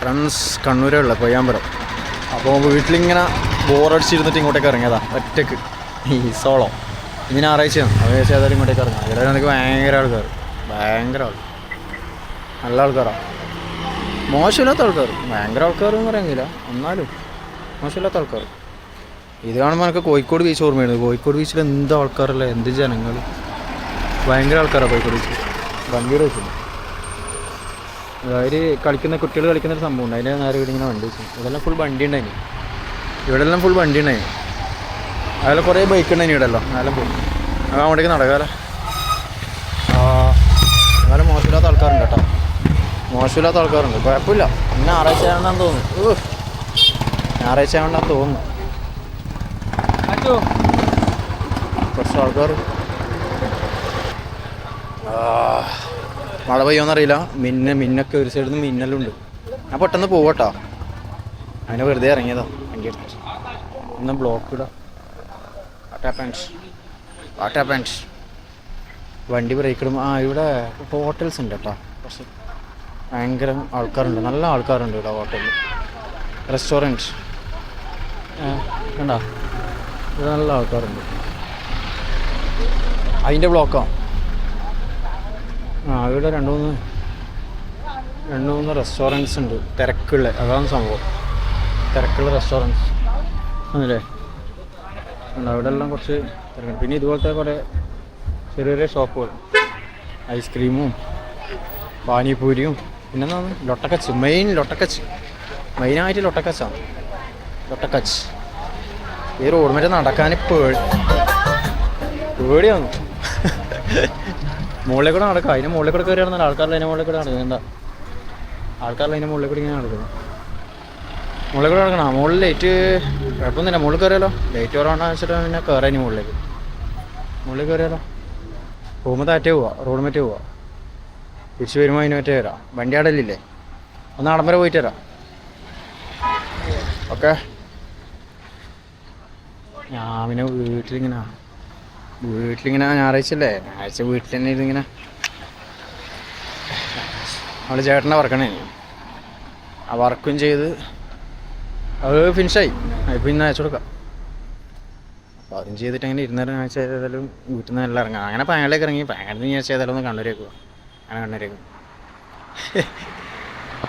Friends കണ്ണൂരുള്ള പൊയ്യാമ്പലം അപ്പോൾ വീട്ടിലിങ്ങനെ ബോറടിച്ചിരുന്നിട്ട് ഇങ്ങോട്ടേക്ക് ഇറങ്ങിയതാ ഒറ്റയ്ക്ക്. ഈ സോളോ. ഇനി ഞായറാഴ്ചയാണ് അത് വെച്ചാൽ ഏതായാലും ഇങ്ങോട്ടേക്ക് ഇറങ്ങാം. ഇവിടെ എനിക്ക് ഭയങ്കര ആൾക്കാർ ഭയങ്കര ആൾ. നല്ല ആൾക്കാരാണ് മോശമില്ലാത്ത ആൾക്കാർ ഭയങ്കര ആൾക്കാർ എന്ന് പറയാനില്ല. എന്നാലും മോശമില്ലാത്ത ആൾക്കാർ ഇത് കാണുമ്പോൾ എനിക്ക് കോഴിക്കോട് ബീച്ച് ഓർമ്മയാണ്. കോഴിക്കോട് ബീച്ചിൽ എന്താ ആൾക്കാരല്ലേ എന്ത് ജനങ്ങൾ ഭയങ്കര ആൾക്കാരാണ് കോഴിക്കോട് ബീച്ചിൽ ഗംഭീര ബീച്ചിൽ അവർ കളിക്കുന്ന കുട്ടികൾ കളിക്കുന്ന ഒരു സംഭവം ഉണ്ട്. അതിന്റെ നേരെ ഇങ്ങനെ വണ്ടി വെച്ചു. ഇതെല്ലാം ഫുൾ വണ്ടി ഉണ്ടായി ഇവിടെ എല്ലാം ഫുൾ വണ്ടി ഉണ്ടായി അതിൽ കുറേ ബൈക്ക് ഉണ്ടായി ഇവിടെ എല്ലാം അതെല്ലാം പോയി. അത് അങ്ങോട്ടേക്ക് നടക്കാല. ആ എന്നാലും മോശമില്ലാത്ത ആൾക്കാരുണ്ട് കേട്ടോ. മോശമില്ലാത്ത ആൾക്കാരുണ്ട്. കുഴപ്പമില്ല. ഇന്ന് ഞായറാഴ്ച ആണെന്നാന്ന് തോന്നുന്നു. ഞായറാഴ്ച ആണെന്നാന്ന് തോന്നുന്നു. കുറച്ച് ആൾക്കാർ. മഴ പെയ്യോന്നറിയില്ല. മിന്ന മിന്നൊക്കെ ഒരു സൈഡിൽ നിന്ന് മിന്നലുണ്ട്. ഞാൻ പെട്ടെന്ന് പോവട്ടോ. അതിനെ വെറുതെ ഇറങ്ങിയതോ വണ്ടി എടുത്തിട്ട്. ഇന്ന് ബ്ലോക്ക് ഇടാം. വാട്ടാ പാൻസ് വാട്ടാ പാൻസ് വണ്ടി ബ്രേക്ക് ഇടുമ്പോൾ ആ ഇവിടെ ഹോട്ടൽസ് ഉണ്ട് കേട്ടോ. കുറച്ച് ഭയങ്കര ആൾക്കാരുണ്ട്. നല്ല ആൾക്കാരുണ്ട് ഇവിടെ ഹോട്ടലിൽ റെസ്റ്റോറന്റ് കണ്ടോ? ഇവിടെ നല്ല ആൾക്കാരുണ്ട്. അതിന്റെ ബ്ലോക്കാണ് ആ ഇവിടെ രണ്ട് മൂന്ന് രണ്ട് മൂന്ന് റെസ്റ്റോറന്റ്സ് ഉണ്ട്. തിരക്കുള്ള അതാണ് സംഭവം. തിരക്കുള്ള റെസ്റ്റോറന്റ്സ് ആണല്ലേ? അവിടെ എല്ലാം കുറച്ച് തിരക്കുണ്ട് പിന്നെ ഇതുപോലത്തെ കുറേ ചെറിയ ചെറിയ ഷോപ്പുകൾ. ഐസ്ക്രീമും പാനിപൂരിയും പിന്നെ എന്താണ് ലൊട്ടക്കച്ച് മെയിൻ ലൊട്ടക്കച്ച്. മെയിനായിട്ട് ലൊട്ടക്കച്ചാണ്. ലൊട്ടക്കച്ച്. ഈ റോഡ് മറ്റേ നടക്കാൻ പേടി പേടിയാണ് മുകളിൽ കൂടെ നടക്കാം. അതിന് മുകളിൽ കൂടെ കയറി നടന്നാൽ ആൾക്കാരിൽ അതിന് മുകളിൽ കൂടെ നടക്കുന്നുണ്ട ആൾക്കാരിൽ അതിന് മുകളിൽ കൂടി ഇങ്ങനെ നടക്കുന്നു മുകളിൽ കൂടെ നടക്കണം. മുകളിൽ ലൈറ്റ് കുഴപ്പമൊന്നുമില്ല. മുകളിൽ കയറിയാലോ? ലൈറ്റ് കുറവാണെന്ന് വെച്ചിട്ട് പിന്നെ കയറാൻ മുകളിലേക്ക്. മുകളിൽ കയറിയാലോ? റൂമ് താറ്റേ പോവാ. റോഡ് മറ്റേ പോവാ. തിരിച്ച് വരുമ്പോൾ അതിന് മറ്റേ വരാം. വണ്ടി അടലില്ലേ ഒന്ന് അടം വരെ പോയിട്ട് വരാം. ഓക്കെ ഞാൻ പിന്നെ വീട്ടിലിങ്ങനെ വീട്ടിലിങ്ങനെ ഞായറാഴ്ച അല്ലേ ഞായറാഴ്ച വീട്ടിൽ തന്നെ ഇരുന്നിങ്ങനെ. അവൾ ചേട്ടനെ വർക്കണേ. ആ വർക്കും ചെയ്ത് അത് ഫിനിഷായി. ഇപ്പം ഇന്ന് അയച്ചു കൊടുക്കാം. അപ്പോൾ അതും ചെയ്തിട്ട് അങ്ങനെ ഇരുന്നേരം ഞാൻ ഏതായാലും വീട്ടിൽ നിന്ന് എല്ലാം ഇറങ്ങാം. അങ്ങനെ പാങ്ങളിലേക്ക് ഇറങ്ങി. പാങ്ങളിൽ നിന്ന് ഞാൻ ഏതായാലും ഒന്ന് കണ്ണൂരേക്ക് അങ്ങനെ കണ്ണൂരേക്ക്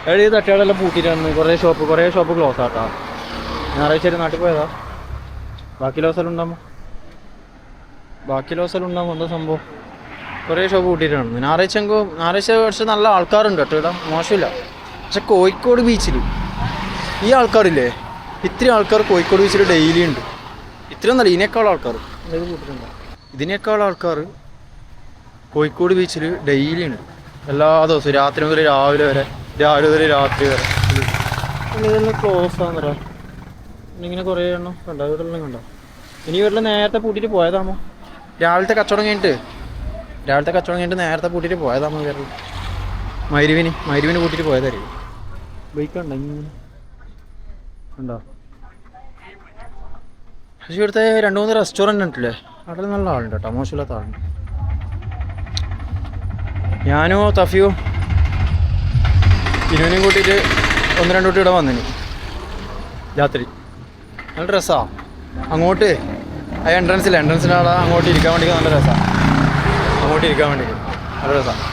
എവിടെ ഈ തട്ടുകളെല്ലാം പൂട്ടിയിട്ടാണ്. കുറേ ഷോപ്പ് കുറേ ഷോപ്പ് ക്ലോസ് ആട്ടാ. ഞായറാഴ്ച നാട്ടിൽ പോയതാ. ബാക്കി ലോസെല്ലാം ഉണ്ടാകുമ്പോൾ ബാക്കി ദിവസം എന്താ സംഭവം? കുറേ ഷോപ്പ് കൂട്ടിയിട്ടാണ് ഞായറാഴ്ച ഞായറാഴ്ച കുറച്ച് നല്ല ആൾക്കാരുണ്ട് കേട്ടോ ഇവിടെ മോശമില്ല. പക്ഷെ കോഴിക്കോട് ബീച്ചിൽ ഈ ആൾക്കാരില്ലേ? ഇത്രയും ആൾക്കാർ കോഴിക്കോട് ബീച്ചിൽ ഡെയിലി ഉണ്ട്. ഇത്രയും നല്ല ഇതിനേക്കാൾ ആൾക്കാർ. ഇതിനേക്കാൾ ആൾക്കാർ കോഴിക്കോട് ബീച്ചിൽ ഡെയിലി ഉണ്ട്. എല്ലാ ദിവസവും രാത്രി മുതൽ രാവിലെ വരെ രാവിലെ മുതൽ രാത്രി വരെ. ക്ലോസ് ആണെന്നറിയാം ഇങ്ങനെ കുറേ എണ്ണം കണ്ടോ? ഇവിടെല്ലാം കണ്ടോ? ഇനി വീട്ടിൽ നേരത്തെ പൂട്ടിയിട്ട് പോയതാമോ രാവിലത്തെ കച്ചവടം കഴിഞ്ഞിട്ട് രാവിലത്തെ കച്ചവടം കഴിഞ്ഞിട്ട് നേരത്തെ പൂട്ടിയിട്ട് നമ്മൾ വേറെ മരുവിന് മരുവിന് കൂട്ടിയിട്ട് പോയതായിരിക്കും. ബൈക്ക് ഉണ്ടോ ഇങ്ങനെ ഉണ്ടോ? പക്ഷേ ഇവിടുത്തെ രണ്ട് മൂന്ന് റെസ്റ്റോറന്റ് ഉണ്ടല്ലേ? അവിടെ നല്ല ആളുണ്ട് കേട്ടോ മോശമില്ലാത്ത ആളുണ്ട്. ഞാനോ തഫിയോ ഇനുവിനെയും കൂട്ടിയിട്ട് ഒന്ന് രണ്ട് കുട്ടി ഇവിടെ വന്നിന്. രാത്രി. നല്ല ഡ്രസ്സാ അങ്ങോട്ട് ആ എൻട്രൻസിൽ എൻട്രൻസിന്റെ അവിടെ അങ്ങോട്ട് ഇരിക്കാൻ വേണ്ടി നല്ല രസമാണ് അങ്ങോട്ട് ഇരിക്കാൻ വേണ്ടി നല്ല രസമാണ്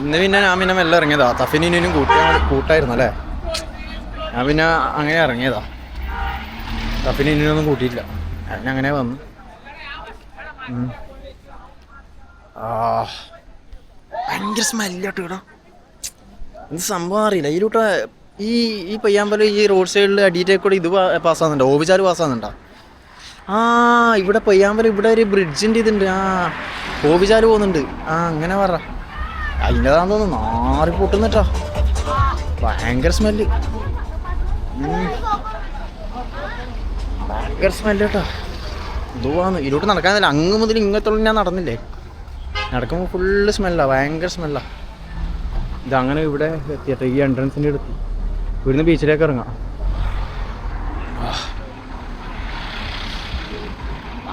ഇന്ന് പിന്നെ ഞാൻ പിന്നെ മെല്ലെ ഇറങ്ങിയതാ. തഫിനും കൂട്ടാൻ കൂട്ടായിരുന്നു അല്ലേ? ഞാൻ പിന്നെ അങ്ങനെ ഇറങ്ങിയതാ. തഫിന് ഇനിയൊന്നും കൂട്ടിയില്ല ഞാൻ അങ്ങനെ വന്നു. ആ ഭയങ്കര സ്മെല്ലോട്ടോ എന്ത് സംഭവം അറിയില്ല. ഇതിലൂട്ട ഈ ഈ പയ്യാമ്പലം ഈ റോഡ് സൈഡിൽ അടിയിട്ടേ കൂടെ ഇത് പാസ്സാകുന്നുണ്ടോ ഓബിചാർ പാസ്സാകുന്നുണ്ടോ ആ ഇവിടെ പയ്യാമ്പലം ഇവിടെ ഒരു ബ്രിഡ്ജിന്റെ ഇതുണ്ട്. ആ ഓബിചാർ പോകുന്നുണ്ട്. ആ അങ്ങനെ പറ. അതിന്റെതാന്ന് തോന്നുന്നു. നാറി പൊട്ടുന്നിട്ടാ. ഭയങ്കര സ്മെല്ല് ഭയങ്കര സ്മെല്ല് കേട്ടോ. ഇതുവാന്ന് ഇതിലോട്ട് നടക്കാനില്ല അങ്ങ് മുതൽ ഇങ്ങോട്ടുള്ള ഞാൻ നടന്നില്ലേ? നടക്കുമ്പോൾ ഫുള്ള് സ്മെല്ലാണ് ഭയങ്കര സ്മെല്ലാണ് ഇതങ്ങനെ ഇവിടെ എത്തിയിട്ട് ഈ എൻട്രൻസിന്റെ അടുത്ത്. ഇവിടുന്ന് ബീച്ചിലേക്ക് ഇറങ്ങാം.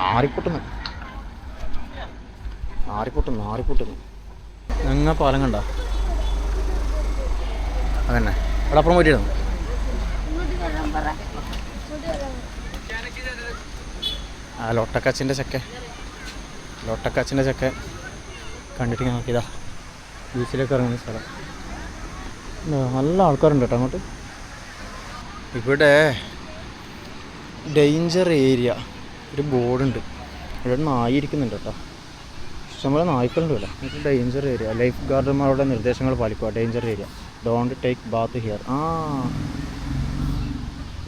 ആറിപ്പൊട്ടുന്നു ആറിപ്പൊട്ടുന്നു ആറിപ്പൊട്ടുന്നു ഞങ്ങ പാലം കണ്ട? അതന്നെ. അവിടെ അപ്പുറം പോയിരുന്നു ആ ലൊട്ടക്കച്ചിന്റെ ചക്ക. ലൊട്ടക്കച്ചിന്റെ ചക്ക കണ്ടിട്ട് ഞാൻ നോക്കിയതാ ബീച്ചിലേക്ക് ഇറങ്ങുന്ന സ്ഥലം. നല്ല ആൾക്കാരുണ്ട് കേട്ടോ അങ്ങോട്ട്. ഇവിടെ ഡേഞ്ചർ ഏരിയ ഒരു ബോർഡുണ്ട് ഇവിടെ നായി ഇരിക്കുന്നുണ്ട് കേട്ടോ. ഇഷ്ടംപോലെ നായ്ക്കളുണ്ട് ഇവിടെ. ഡേഞ്ചർ ഏരിയ ലൈഫ് ഗാർഡന്മാരുടെ നിർദ്ദേശങ്ങൾ പാലിക്കുക. Danger area don't take bath here ആ.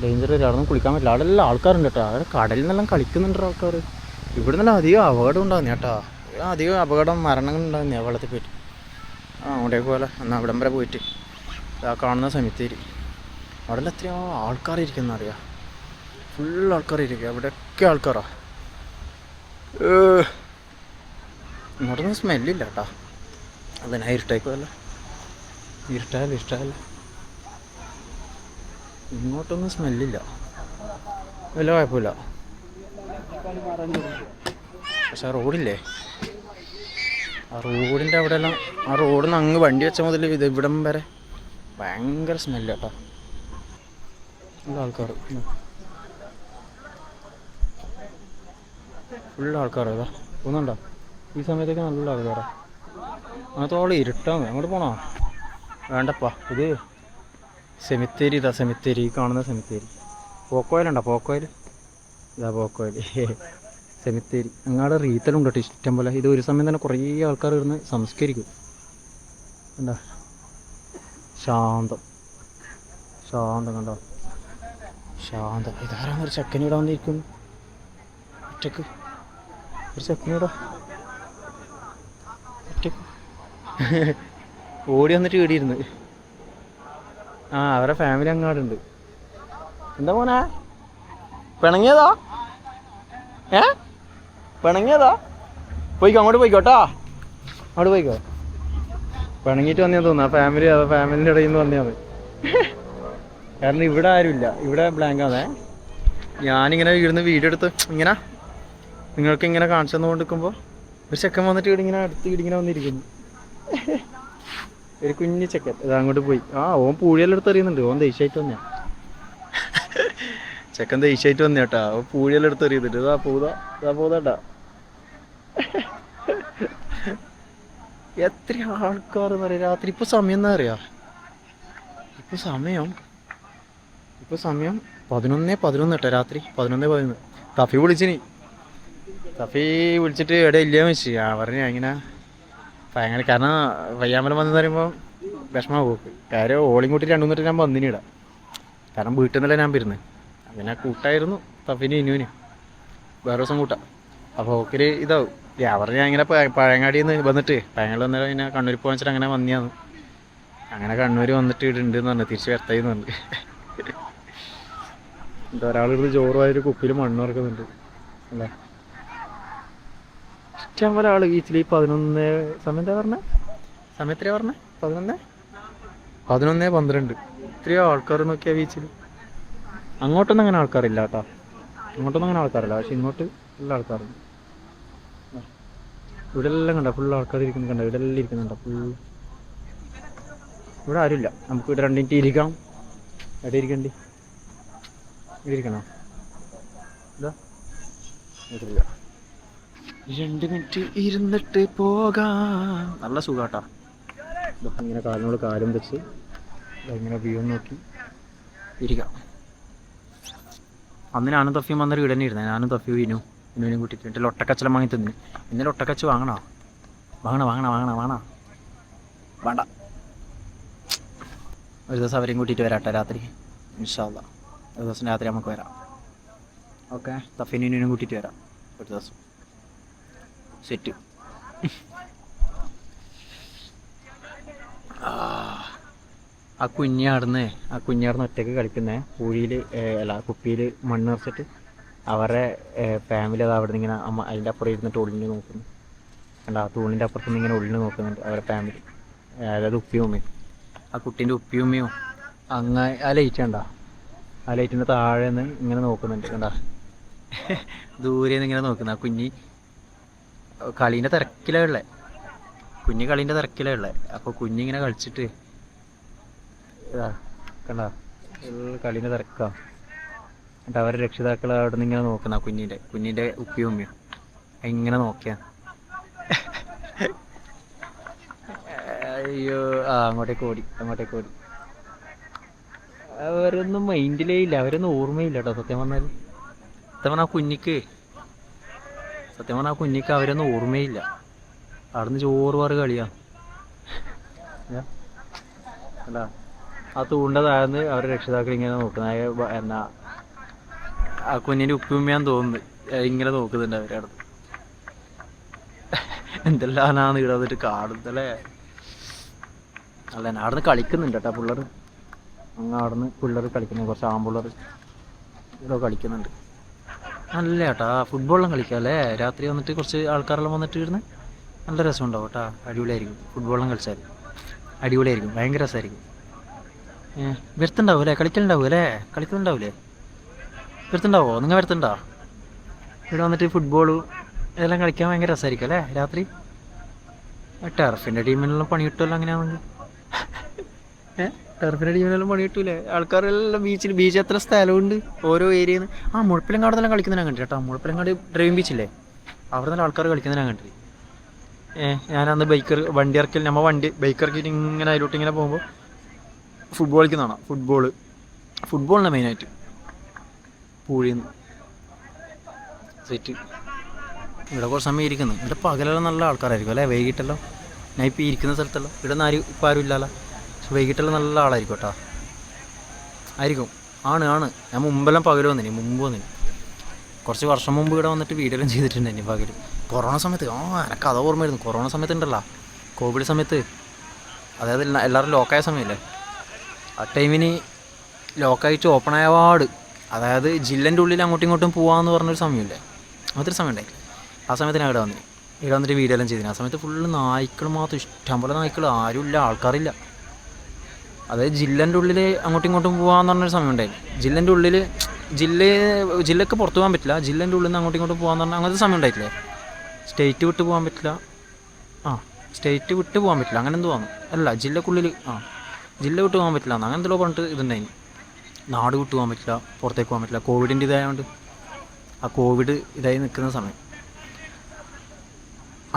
ഡേഞ്ചർ ഏരിയ അവിടെ നിന്ന് കുളിക്കാൻ പറ്റില്ല. അവിടെ എല്ലാം ആൾക്കാരുണ്ട് കേട്ടോ. അവിടെ കടലിൽ നിന്നെല്ലാം കളിക്കുന്നുണ്ട് ആൾക്കാർ ഇവിടെ നിന്നെല്ലാം അധികം അപകടം ഉണ്ടാകുന്ന കേട്ടോ അധികം അപകടം മരണങ്ങൾ ഉണ്ടാകുന്ന വെള്ളത്തിൽ പോയിട്ട്. ആ അങ്ങോട്ടേക്ക് പോലെ. എന്നാൽ അവിടം വരെ പോയിട്ട്. ആ കാണുന്ന സെമിത്തേരി അവിടെ എത്രയോ ആൾക്കാർ ഇരിക്കുന്ന അറിയാം ഫുൾ ആൾക്കാർ ഇരിക്കുക അവിടെയൊക്കെ ആൾക്കാരാ. ഇങ്ങോട്ടൊന്നും സ്മെല്ലില്ല കേട്ടാ. അതിനാ ഇരുട്ടായിക്കോല്ല ഇരുട്ടായാലും ഇഷ്ടമല്ല ഇങ്ങോട്ടൊന്നും സ്മെല്ലില്ല. വലിയ കുഴപ്പമില്ല. പക്ഷെ ആ റോഡില്ലേ? ആ റോഡിന്റെ അവിടെ എല്ലാം ആ റോഡിൽ നിന്ന് അങ്ങ് വണ്ടി വെച്ച മുതൽ ഇത് ഇവിടം വരെ ഭയങ്കര സ്മെല്ല് കേട്ടോ. ആൾക്കാർ. ഫുൾ ആൾക്കാർ ഇതാ. പോകുന്നുണ്ടോ? ഈ സമയത്തൊക്കെ നല്ല ആൾക്കാരാ. അങ്ങനത്തോളം ഇരുട്ടാണ് അങ്ങോട്ട് പോണോ? വേണ്ടപ്പാ. ഇത് സെമിത്തേരി ഇതാ സെമിത്തേരി. കാണുന്ന സെമിത്തേരി. പോക്കോയിലുണ്ടോ? പോക്കോയിൽ? ഇതാ പോക്കോയിൽ. സെമിത്തേരി. അങ്ങാടെ റീത്തലുണ്ട് കേട്ടോ ഇഷ്ടം പോലെ. ഇത് ഒരു സമയം തന്നെ കുറേ ആൾക്കാർ ഇരുന്ന് സംസ്കരിക്കും. കണ്ടോ? ശാന്തം. ശാന്തം കണ്ടോ? ശാന്തം. ഇതാരാ ഒരു ചെക്കനിവിടെ വന്നിരിക്കുന്നു? ഒറ്റയ്ക്ക്. ഒരു ചെക്കനിവിടെ ഒറ്റയ്ക്ക്. ഓടി വന്നിട്ട് വീടിയിരുന്നു ആ അവരെ ഫാമിലി അങ്ങാടുണ്ട്. എന്താ മോനെ? പിണങ്ങിയതാ? ഏ? പിണങ്ങിയതാ? പോയിക്കോ അങ്ങോട്ട് പോയിക്കോട്ടോ അങ്ങോട്ട് പോയിക്കോ. പിണങ്ങിയിട്ട് വന്നേ തോന്നുന്നു. ആ ഫാമിലി ഫാമിലിന്റെ ഇടയിൽ നിന്ന് വന്നതാണ് കാരണം ഇവിടെ ആരുമില്ല. ഇവിടെ ബ്ലാങ്ക് ആണേ. ഞാനിങ്ങനെ ഇരുന്ന് വീഡിയോ എടുത്ത് ഇങ്ങനെ നിങ്ങൾക്ക് ഇങ്ങനെ കാണിച്ചു തന്നുകൊണ്ടിരിക്കുമ്പോൾ ഒരു ചെക്കൻ വന്നിട്ട് ഇവിടെ ഇങ്ങനെ അടുത്ത് ഇടിങ്ങനെ വന്നിരിക്കുന്നു. ഒരു കുഞ്ഞു ചെക്കൻ. ഇത് അങ്ങോട്ട് പോയി. ആ ഓൻ പൂഴിയെല്ലാം എടുത്ത് അറിയുന്നുണ്ട് ഓൻ ദേഷ്യമായിട്ട് വന്നേ ചെക്കൻ ദേഷ്യമായിട്ട് വന്ന കേട്ടാ ഓ പൂഴിയെല്ലാം എടുത്ത് എറിയുന്നുണ്ട്. ഇതാ പൂതാ ഇതാ പൂതാട്ടാ എത്ര ആൾക്കാർ എന്ന് പറയാ രാത്രി ഇപ്പൊ സമയം എന്നാ അറിയാ? ഇപ്പൊ സമയം ഇപ്പൊ സമയം പതിനൊന്നേ പതിനൊന്ന് കേട്ടോ രാത്രി പതിനൊന്നേ പതിനൊന്ന്. തഫി വിളിച്ചിനി. തഫി വിളിച്ചിട്ട് എവിടെ ഇല്ല വെച്ച് ആ പറഞ്ഞു ഇങ്ങനെ ഭയങ്കര കാരണം വയ്യാമലം വന്നെന്ന് പറയുമ്പോൾ വിഷമം പോക്ക്. കാര്യം ഓളിയും കൂട്ടി രണ്ടു മൂന്നിട്ട് ഞാൻ വന്നിനിടാം കാരണം വീട്ടിൽ നിന്നല്ല ഞാൻ വരുന്നത് അങ്ങനെ കൂട്ടായിരുന്നു തഫിന് ഇനുവിന് വേറെ ദിവസം കൂട്ടാം. അപ്പോൾ ഓക്കൊരു ഇതാവും. ഞാൻ ഇങ്ങനെ പഴയങ്ങാടിയിൽ നിന്ന് വന്നിട്ട് പഴയങ്ങാടി വന്നിട്ട് ഇങ്ങനെ കണ്ണൂർ പോകാൻ വെച്ചിട്ട് അങ്ങനെ വന്നിയാന്ന് അങ്ങനെ കണ്ണൂർ വന്നിട്ട് ഇവിടെ ഉണ്ട് എന്ന് പറഞ്ഞു. തിരിച്ച് വരത്തായി പറഞ്ഞു. എന്താ ഒരാളിരുന്ന് ചോറുമായൊരു കുപ്പിയിൽ മണ്ണ് ഇറക്കുന്നുണ്ട് അല്ലേ? ഇഷ്ടം പോലെ ആൾ ബീച്ചിൽ ഈ പതിനൊന്ന് സമയം എന്താ പറഞ്ഞ? സമയം എത്രയാ പറഞ്ഞ? പതിനൊന്ന്? പതിനൊന്ന് പന്ത്രണ്ട്. ഇത്രയോ ആൾക്കാർ നോക്കിയാ ബീച്ചിൽ അങ്ങോട്ടൊന്നും അങ്ങനെ ആൾക്കാരില്ല കേട്ടോ. അങ്ങോട്ടൊന്നും അങ്ങനെ ആൾക്കാരില്ല. പക്ഷെ ഇങ്ങോട്ട് എല്ലാ ആൾക്കാരുണ്ട്. ഇവിടെ എല്ലാം കണ്ട? ഫുൾ ആൾക്കാർ ഇരിക്കുന്നു കണ്ട? ഇവിടെ എല്ലാം ഇരിക്കുന്നുണ്ട് ഫുൾ ഇവിടെ ആരുമില്ല. നമുക്ക് ഇവിടെ രണ്ട് മിനിറ്റ് ഇരിക്കാം. എവിടെ ഇരിക്കണ്ടി? ഇവിടെ ഇരിക്കണോ ഇതാ രണ്ട് മിനിറ്റ് ഇരുന്നിട്ട് പോകാം. നല്ല സുഖാട്ടാ. ഇങ്ങനെ കാലിനോട് കാലും വെച്ച് ഇങ്ങനെ വ്യൂ നോക്കി. ഇരിക്കാം. അന്ന് ഞാനും തഫിയും വന്നൊരു വീട് തന്നെ ഇരുന്നത് ഞാനും തഫിയും ഇനു ഇനുവിനും കൂട്ടിയിട്ട് എന്നിട്ട് ലൊട്ടക്കച്ചലം വാങ്ങി തിന്നു. ഇന്നലെ ഒട്ടക്കച്ച വാങ്ങണോ? വാങ്ങണ വാങ്ങണ വാങ്ങണ വാങ്ങണ? വേണ്ട. ഒരു ദിവസം അവരെയും കൂട്ടിയിട്ട് വരാട്ടെ രാത്രി. ഇൻഷാല്ല ഒരു ദിവസം രാത്രി നമുക്ക് വരാം. ഓക്കെ. തഫീനും കൂട്ടിയിട്ട് വരാം. ഒരു ദിവസം. സെറ്റ് ആ കുഞ്ഞാടുന്നേ ആ കുഞ്ഞാടുന്ന ഒറ്റയ്ക്ക് കളിക്കുന്നേ. പൂഴിയിൽ അല്ല കുപ്പിയിൽ മണ്ണ് നിറച്ചിട്ട് അവരുടെ ഫാമിലി അത് അവിടെ നിന്ന് ഇങ്ങനെ അമ്മ അതിന്റെ അപ്പുറം ഇരുന്നിട്ട് ഒളിഞ്ഞ് നോക്കുന്നു. കണ്ട ആ തൂണിന്റെ അപ്പുറത്ത് നിന്ന് ഇങ്ങനെ ഒളിഞ്ഞ് നോക്കുന്നുണ്ട് അവരുടെ ഫാമിലി അതായത് ഉപ്പിയും ഉമ്മയും. ആ കുട്ടീന്റെ ഉപ്പിയും ഉമ്മയും അങ്ങ് ആ ലൈറ്റ് കണ്ട ആ ലൈറ്റിന്റെ താഴെ നിന്ന് ഇങ്ങനെ നോക്കുന്നുണ്ട് കണ്ടാ? ദൂരെ നിന്ന് ഇങ്ങനെ നോക്കുന്ന. കുഞ്ഞി കളീന്റെ തിരക്കിലാണ് കുഞ്ഞി കുഞ്ഞ് കളീന്റെ തിരക്കിലാണ് ഉള്ളത് അപ്പോൾ കുഞ്ഞിങ്ങനെ കളിച്ചിട്ട് ഇതാ കണ്ട? കളീന്റെ തിരക്കാ. എന്നിട്ട് അവരെ രക്ഷിതാക്കൾ അവിടെ നിന്ന് ഇങ്ങനെ നോക്കുന്ന കുഞ്ഞിന്റെ കുഞ്ഞിന്റെ ഉപ്പിയും ഉമ്മയും. ഇങ്ങനെ നോക്കിയാ. അയ്യോ ആ അങ്ങോട്ടേക്ക് ഓടി അങ്ങോട്ടേക്ക് ഓടി. അവരൊന്നും മൈൻഡിലേ ഇല്ല. അവരൊന്നും ഓർമ്മയില്ല കേട്ടോ സത്യം പറഞ്ഞാൽ സത്യം പറഞ്ഞാൽ കുഞ്ഞിക്ക് സത്യം പറഞ്ഞാൽ കുഞ്ഞിക്ക് അവരൊന്നും ഓർമ്മയില്ല. അവിടുന്ന് ചോറ് പാറ് കളിയാ. അല്ല ആ തൂണ്ട താഴ്ന്ന് അവരുടെ രക്ഷിതാക്കൾ ഇങ്ങനെ നോക്കുന്ന. എന്നാ ആ കുഞ്ഞിന്റെ ഉപ്പുമ്മയാന്ന് തോന്നുന്നു. ഏ, ഇങ്ങനെ നോക്കുന്നുണ്ട് അവരുടെ അടുത്ത് എന്തെല്ലാം ഇവിടെ വന്നിട്ട് കാണുന്നല്ലേ? അല്ല അവിടുന്ന് കളിക്കുന്നുണ്ട് കേട്ടോ പിള്ളേർ അങ്ങ് അവിടുന്ന് പിള്ളേർ കളിക്കുന്നു. കുറച്ച് ആമ്പിള്ളേർ ഇവിടെ കളിക്കുന്നുണ്ട്. നല്ല ചേട്ടാ ഫുട്ബോളെല്ലാം കളിക്കാം അല്ലേ? രാത്രി വന്നിട്ട് കുറച്ച് ആൾക്കാരെല്ലാം വന്നിട്ട് ഇരുന്ന് നല്ല രസമുണ്ടാവും കേട്ടാ. അടിപൊളിയായിരിക്കും. ഫുട്ബോളെല്ലാം കളിച്ചാൽ അടിപൊളിയായിരിക്കും. ഭയങ്കര രസമായിരിക്കും. വരുത്തുണ്ടാവും അല്ലേ? കളിക്കലുണ്ടാവും കളിക്കുന്നുണ്ടാവില്ലേ വരുത്തുണ്ടാവോ നിങ്ങൾ വരുത്തുണ്ടോ ഇവിടെ വന്നിട്ട് ഫുട്ബോൾ ഇതെല്ലാം കളിക്കാൻ ഭയങ്കര രസമായിരിക്കും അല്ലേ രാത്രി? ടെറഫിന്റെ ടീമിനെല്ലാം പണി കിട്ടുമല്ലോ അങ്ങനെയാണെങ്കിൽ. ഏഹ് ടെറഫിന്റെ ടീമിനെല്ലാം പണി കിട്ടൂലേ? ആൾക്കാരെല്ലാം ബീച്ചിൽ ബീച്ച് എത്ര സ്ഥലമുണ്ട്? ഓരോ ഏരിയയിൽ നിന്ന് ആ മുഴപ്പിലങ്ങാടെല്ലാം കളിക്കുന്ന ഞാൻ കണ്ടിട്ട് കേട്ടോ. മുഴപ്പിലങ്ങാട് ഡ്രൈവിംഗ് ബീച്ചില്ലേ അവിടെ നിന്ന് ആൾക്കാർ കളിക്കുന്ന ഞാൻ കണ്ടിട്ട്. ഏഹ് ഞാനന്ന് ബൈക്കർ വണ്ടി ഇറക്കൽ നമ്മൾ വണ്ടി ബൈക്ക് ഇറക്കിയിട്ട് ഇങ്ങനെ അതിലോട്ട് ഇങ്ങനെ പോകുമ്പോൾ ഫുട്ബോൾ കളിക്കുന്നതാണ് ഫുട്ബോൾ ഫുട്ബോളിനാണ് മെയിനായിട്ട് പൂഴിന്ന് സെറ്റ് ഇവിടെ കുറച്ച് സമയം ഇരിക്കുന്നു. ഇവിടെ പകലെല്ലാം നല്ല ആൾക്കാരായിരിക്കും അല്ലേ? വൈകിട്ടെല്ലാം. ഞാൻ ഇപ്പോൾ ഇരിക്കുന്ന സ്ഥലത്തെല്ലാം. ഇവിടെ നിന്ന് ആരും ഇപ്പം ആരും ഇല്ലല്ലോ വൈകിട്ടെല്ലാം നല്ല ആളായിരിക്കും കേട്ടോ. ആയിരിക്കും. ആണ് ആണ്. ഞാൻ മുമ്പെല്ലാം പകൽ വന്നിനി മുമ്പ് വന്നിന്. കുറച്ച് വർഷം മുമ്പ് ഇവിടെ വന്നിട്ട് വീഡിയോല്ലാം ചെയ്തിട്ടുണ്ട് ഇനി പകൽ കൊറോണ സമയത്ത് ആ എനക്ക് അത് ഓർമ്മയായിരുന്നു. കൊറോണ സമയത്ത് ഉണ്ടല്ലോ കോവിഡ് സമയത്ത്. അതായത് എല്ലാ- എല്ലാവരും ലോക്കായ സമയമല്ലേ ആ ടൈമിന് ലോക്കായിട്ട് ഓപ്പൺ ആയ അതായത് ജില്ലന്റെ ഉള്ളിൽ അങ്ങോട്ടും ഇങ്ങോട്ടും പോകാമെന്ന് പറഞ്ഞൊരു സമയമില്ലേ? അങ്ങനത്തെ സമയം ഉണ്ടായില്ല ആ സമയത്ത് ഞാൻ ഇവിടെ വന്നിന്. ഇവിടെ വന്നിട്ട് വീഡിയോ എല്ലാം ചെയ്തിന്. ആ സമയത്ത് ഫുള്ള് നായ്ക്കൾ മാത്രം ഇഷ്ടംപോലെ നായ്ക്കൾ ആരുമില്ല ആൾക്കാരില്ല. അതായത് ജില്ലന്റെ ഉള്ളിൽ അങ്ങോട്ടും ഇങ്ങോട്ടും പോകാമെന്ന് പറഞ്ഞൊരു സമയം ഉണ്ടായിരുന്നു ജില്ലന്റെ ഉള്ളിൽ ജില്ല ജില്ലക്ക് പുറത്തു പോകാൻ പറ്റില്ല. ജില്ലന്റെ ഉള്ളിൽ നിന്ന് അങ്ങോട്ടും ഇങ്ങോട്ടും പോകാമെന്ന് പറഞ്ഞാൽ അങ്ങനത്തെ സമയം ഉണ്ടായിട്ടില്ലേ? സ്റ്റേറ്റ് വിട്ട് പോകാൻ പറ്റില്ല. ആ സ്റ്റേറ്റ് വിട്ട് പോകാൻ പറ്റില്ല. അങ്ങനെ എന്തോ ആണ്. അല്ല ജില്ലക്കുള്ളിൽ ആ ജില്ല വിട്ട് പോകാൻ പറ്റില്ല എന്ന്. അങ്ങനെ എന്തോ പറഞ്ഞിട്ട് ഇതുണ്ടായി നാട് വിട്ട് പോകാൻ പറ്റില്ല. പുറത്തേക്ക് പോകാൻ പറ്റില്ല. കോവിഡിന്റെ ഇതായതുകൊണ്ട് ആ കോവിഡ് ഇതായി നിൽക്കുന്ന സമയം.